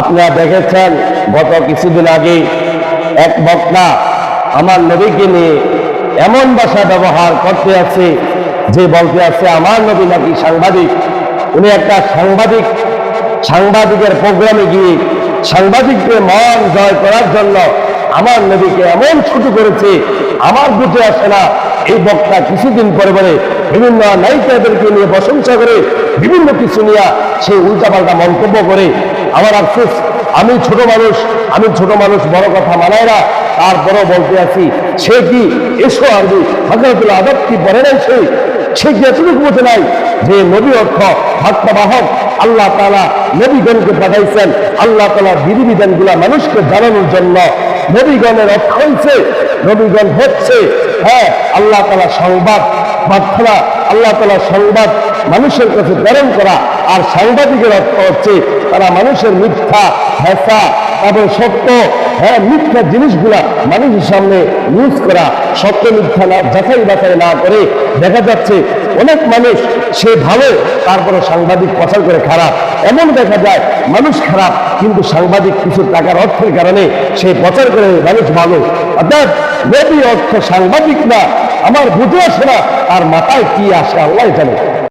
আপনারা দেখেছেন, গত কিছুদিন আগে এক বক্তা আমার নবীকে নিয়ে এমন ভাষা ব্যবহার করতে আছে, যে বলতে আছে, আমার নবী নাকি সাংবাদিক? উনি একটা সাংবাদিক, সাংবাদিকের প্রোগ্রামে গিয়ে সাংবাদিকদের মন জয় করার জন্য আমার নবীকে এমন ছোট করেছে, আমার বুঝে আসে না। এই বক্তা কিছুদিন পরে পরে বিভিন্ন নায়িকাদেরকে নিয়ে প্রশংসা করে, বিভিন্ন কিছু নিয়ে সে উল্টাপাল্টা মন্তব্য করে আমার আফসোস, আমি ছোট মানুষ, আমি ছোট মানুষ, বড় কথা মানায় না। তারপরেও বলতে আছি, সে কি এসো আরবি হাজারতুল আদব কি পড়ে নাই সে? সে কি এতটুকু বোঝে নাই? যে নবী অর্থ বাহক আল্লাহ তালা নবীগণকে পাঠাইছেন, আল্লাহ তালা বিধিবিধানগুলা মানুষকে জানানোর জন্য। নবীগণের অর্থ হয়েছে নবীগণ হচ্ছে হ্যাঁ আল্লাহ তালা সংবাদ, প্রার্থনা, আল্লাহ তালা সংবাদ। মানুষের কাছে প্রেরণ করা আর সাংবাদিকের অর্থ হচ্ছে তারা মানুষের মিথ্যা হেসা এবং সত্য হ্যাঁ মিথ্যা জিনিসগুলা মানুষের সামনে নিউজ করা, সত্য মিথ্যা না, যাচাই বাছাই না করে দেখা যাচ্ছে অনেক মানুষ সে ভালো তারপরে সাংবাদিক প্রচার করে খারাপ। এমন দেখা যায় মানুষ খারাপ, কিন্তু সাংবাদিক কিছু টাকার অর্থের কারণে সে প্রচার করে মানুষ ভালো। অর্থাৎ অর্থ সাংবাদিক না, আমার বুঝে আসে না তার মাথায় কি আসে, আল্লাহ জানে।